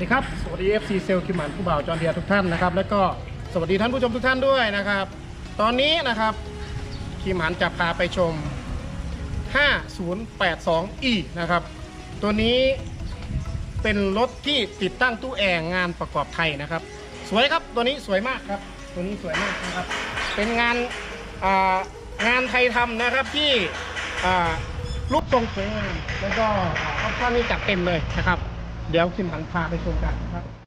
วัสดีครับ สวัสดี FC เซลล์คิมหมันผู้บ่าวจอห์นเดียทุกท่านนะครับ แล้วก็สวัสดีท่านผู้ชมทุกท่านด้วยนะครับ ตอนนี้นะครับคิมหมันจะพาไปชม 5082e นะครับ ตัวนี้เป็นรถที่ติดตั้งตู้แอร์งานประกอบไทยนะครับ สวยครับตัวนี้สวยมากครับ ตัวนี้สวยมากนะครับ เป็นงานงานไทยทำนะครับที่รูปทรงสวยงามแล้วก็ออปชั่นนี่จัดเต็มเลยนะครับ เดี๋ยวคิมหันพาไปชมกันนะครับ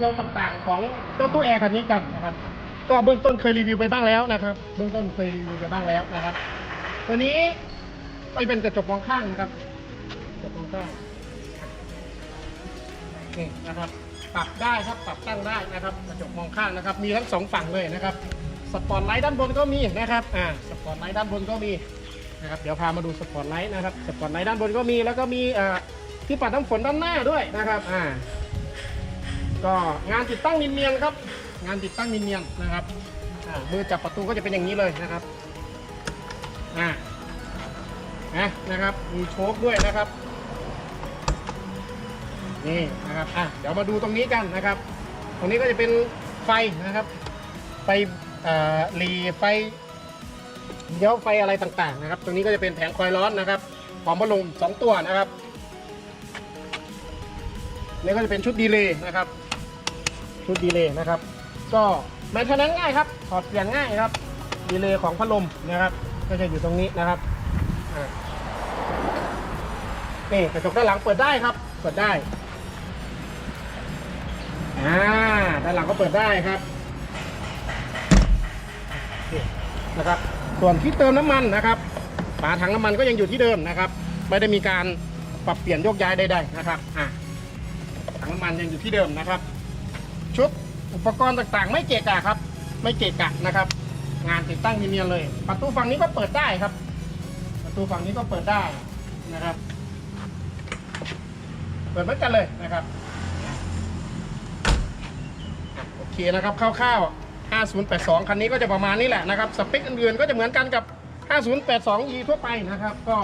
เรื่องต่างๆของเจ้าตู้แอร์คันนี้กันนะครับ ก็เบื้องต้นเคยรีวิวไปบ้างแล้วนะครับ เบื้องต้นเคยรีวิวไปบ้างแล้วนะครับ ตัวนี้ไม่เป็นกระจกมองข้างนะครับกระจกมองข้างนี่นะครับ ปรับได้ครับปรับตั้งได้นะครับ กระจกมองข้างนะครับ มีทั้งสองฝั่งเลยนะครับสปอตไลท์ด้านบนก็มีนะครับอ่าสปอตไลท์ด้านบนก็มีนะครับเดี๋ยวพามาดูสปอตไลท์นะครับสปอตไลท์ด้านบนก็มีแล้วก็มีอ่อที่ปัดน้ำฝนด้านหน้าด้วยนะครับอ่า ก็งานติดตั้งเนียนๆครับ งานติดตั้งเนียนๆนะครับอ่ามือจับประตูก็จะเป็นอย่างนี้เลยนะครับอ่านะนะครับ มีโชคด้วยนะครับ นี่นะครับอะเดี๋ยวมาดูตรงนี้กันนะครับ ตรงนี้ก็จะเป็นไฟนะครับ ไฟหลีไฟเลี้ยวไฟอะไรต่างๆนะครับ ตรงนี้ก็จะเป็นแผงคอยร้อนนะครับพร้อมพัดลมสองตัวนะครับนี่ก็จะเป็นชุดดีเลย์นะครับ ชุดดีเลย์นะครับ ก็แมนเทนนั้นง่ายครับถอดเปลี่ยนง่ายครับดีเลย์ของพัดลมนะครับ ก็จะอยู่ตรงนี้นะครับนี่กระจกด้านหลังเปิดได้ครับ เปิดได้อ่าด้านหลังก็เปิดได้ครับนะครับ ส่วนที่เติมน้ำมันนะครับฝาถังน้ำมันก็ยังอยู่ที่เดิมนะครับ ไม่ได้มีการปรับเปลี่ยนโยกย้ายใดๆนะครับอ่าถังน้ำมันยังอยู่ที่เดิมนะครับ ชุดอุปกรณ์ต่างๆ ไม่เกะกะครับ ไม่เกะกะนะครับ งานติดตั้งเนียนๆเลย ประตูฝั่งนี้ก็เปิดได้ครับ ประตูฝั่งนี้ก็เปิดได้นะครับ เปิดเหมือนกันเลยนะครับโอเคนะครับคร่าวๆ 5082 คันนี้ก็จะประมาณนี้แหละนะครับ สเปคอื่นๆก็จะเหมือนกันกับ 5082e ทั่วไปนะครับ ก็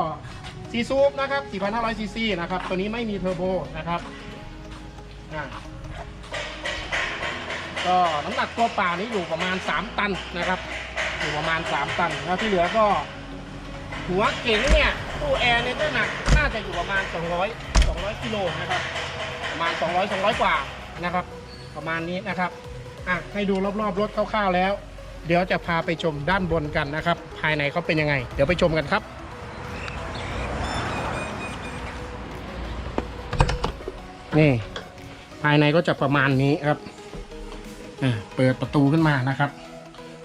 ซีซูปนะครับ 4,500ซีซีนะครับ ตัวนี้ไม่มีเทอร์โบนะครับอ่า ก็น้ำหนักตัวเปล่านี้อยู่ประมาณ 3 ตันนะครับ อยู่ประมาณ 3 ตันแล้วที่เหลือก็ หัวเก๋งเนี่ยตู้แอร์เนี่ยน้ำหนักน่าจะอยู่ประมาณ 200 200กิโลนะครับ ประมาณ 200 200 กว่านะครับ ประมาณนี้นะครับอะให้ดูรอบๆรถคร่าวๆแล้ว เดี๋ยวจะพาไปชมด้านบนกันนะครับ ภายในเขาเป็นยังไง เดี๋ยวไปชมกันครับนี่ภายในก็จะประมาณนี้ครับ อ่าเปิดประตูขึ้นมานะครับ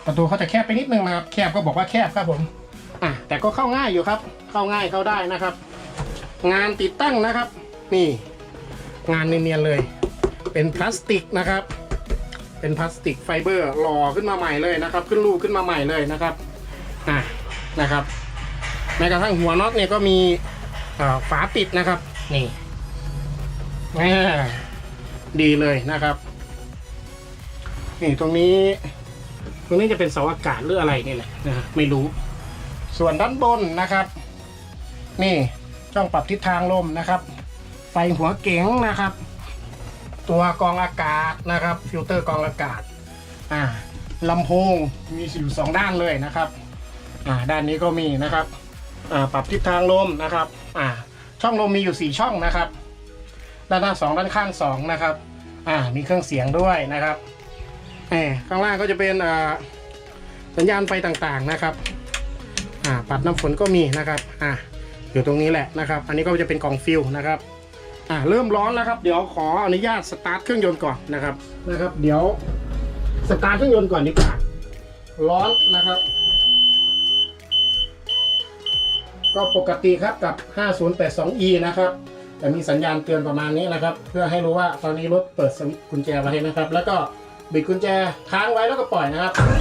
ประตูเขาจะแคบไปนิดนึงนะครับ แคบก็บอกว่าแคบครับผมอะแต่ก็เข้าง่ายอยู่ครับ เข้าง่ายเข้าได้นะครับ งานติดตั้งนะครับ นี่ งานเนียนๆเลย เป็นพลาสติกนะครับ เป็นพลาสติกไฟเบอร์หล่อขึ้นมาใหม่เลยนะครับ ขึ้นรูปขึ้นมาใหม่เลยนะครับอะนะครับแม้กระทั่งหัวน็อตเนี่ยก็มีฝาปิดนะครับ นี่ดีเลยนะครับ นี่ตรงนี้ ตรงนี้จะเป็นเสาอากาศหรืออะไรนี่แหละนะฮะไม่รู้ ส่วนด้านบนนะครับ นี่ช่องปรับทิศทางลมนะครับ ไฟหัวเก๋งนะครับ ตัวกองอากาศนะครับ ฟิลเตอร์กองอากาศอ่าลำโพงมีอยู่สองด้านเลยนะครับอ่าด้านนี้ก็มีนะครับอ่าปรับทิศทางลมนะครับอ่าช่องลมมีอยู่สี่ช่องนะครับ ด้านหน้าสองด้านข้างสองนะครับ อ่า มีเครื่องเสียงด้วยนะครับ ข้างล่างก็จะเป็นสัญญาณไฟต่างๆนะครับปัดน้ำฝนก็มีนะครับอะอยู่ตรงนี้แหละนะครับ อันนี้ก็จะเป็นกล่องฟิลนะครับอะเริ่มร้อนแล้วครับ เดี๋ยวขออนุญาตสตาร์ทเครื่องยนต์ก่อนนะครับนะครับ เดี๋ยวสตาร์ทเครื่องยนต์ก่อนดีกว่าร้อนนะครับ ก็ปกติครับกับ 5082e นะครับจะมีสัญญาณเตือนประมาณนี้นะครับ เพื่อให้รู้ว่าตอนนี้รถเปิดกุญแจไว้นะครับ แล้วก็ บิดกุญแจค้างไว้แล้วก็ปล่อยนะครับ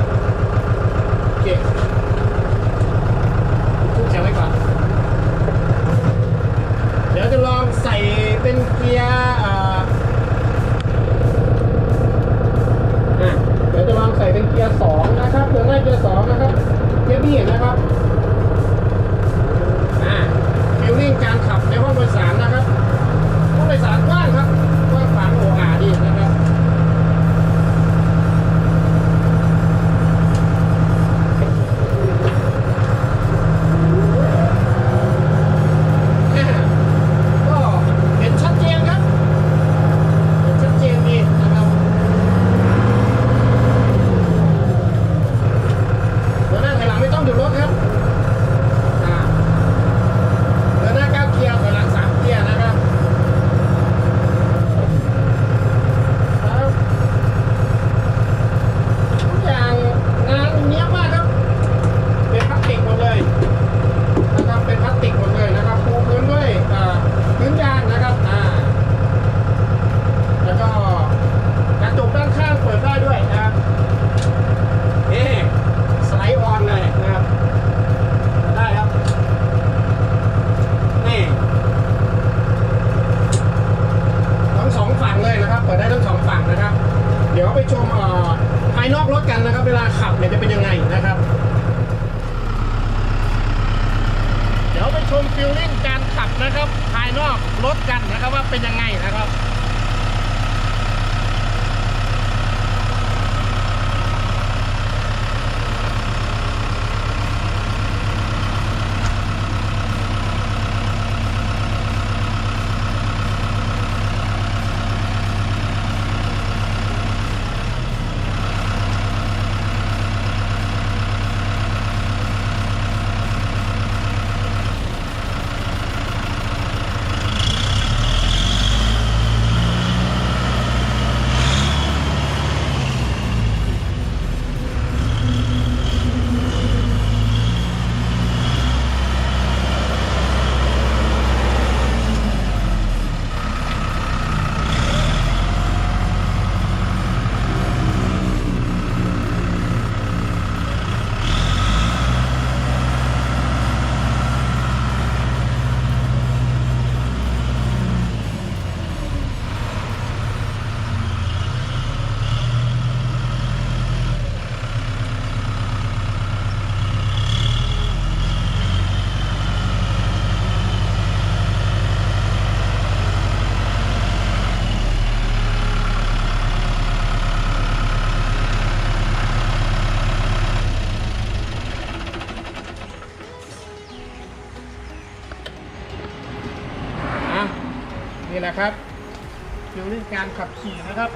มฟิลลิ่งการขับนะครับ ภายนอกรถกันนะครับว่าเป็นยังไงนะครับ นี่แหละครับฟิลลิ่งการขับขี่นะครับ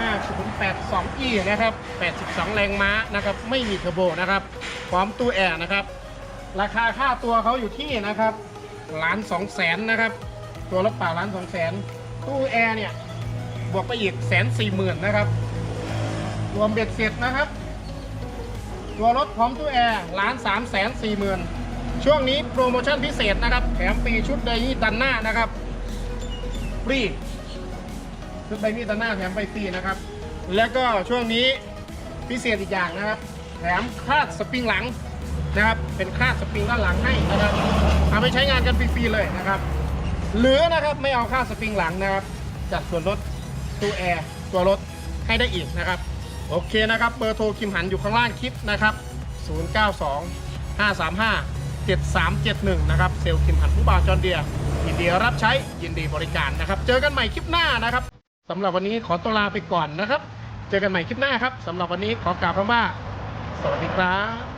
5082 e นะครับ 82 แรงม้านะครับ ไม่มีเทอร์โบนะครับ พร้อมตู้แอร์นะครับ ราคาค่าตัวเขาอยู่ที่นะครับล้านสองแสนนะครับ ตัวรถเปล่าล้านสองแสนตู้แอร์เนี่ยบวกไปอีกแสนสี่หมื่นนะครับ รวมเบ็ดเสร็จนะครับ ตัวรถพร้อมตู้แอร์ล้านสามแสนสี่หมื่นช่วงนี้โปรโมชั่นพิเศษนะครับ แถมฟรีชุดไดยี่ดันหน้านะครับ รีชุดไดยี่ดันหน้าแถมไปฟรีนะครับ แล้วก็ช่วงนี้พิเศษอีกอย่างนะครับ แถมคาดสปริงหลังนะครับ เป็นคาดสปริงด้านหลังให้นะครับเอาไปใช้งานกันฟรีๆเลยนะครับ หรือนะครับไม่เอาค่าสปริงหลังนะครับจัดส่วนลดตู้แอร์ตัวรถให้ได้อีกนะครับ โอเคนะครับเบอร์โทรคิมหันอยู่ข้างล่างคลิปนะครับ 092 535 7371 นะครับเซลล์คิมหันผู้บ่าวจอนเดีย ยินดีรับใช้ยินดีบริการนะครับ เจอกันใหม่คลิปหน้านะครับสำหรับวันนี้ขอตัวลาไปก่อนนะครับ เจอกันใหม่คลิปหน้าครับสำหรับวันนี้ขอกล่าวคำว่า สวัสดีครับ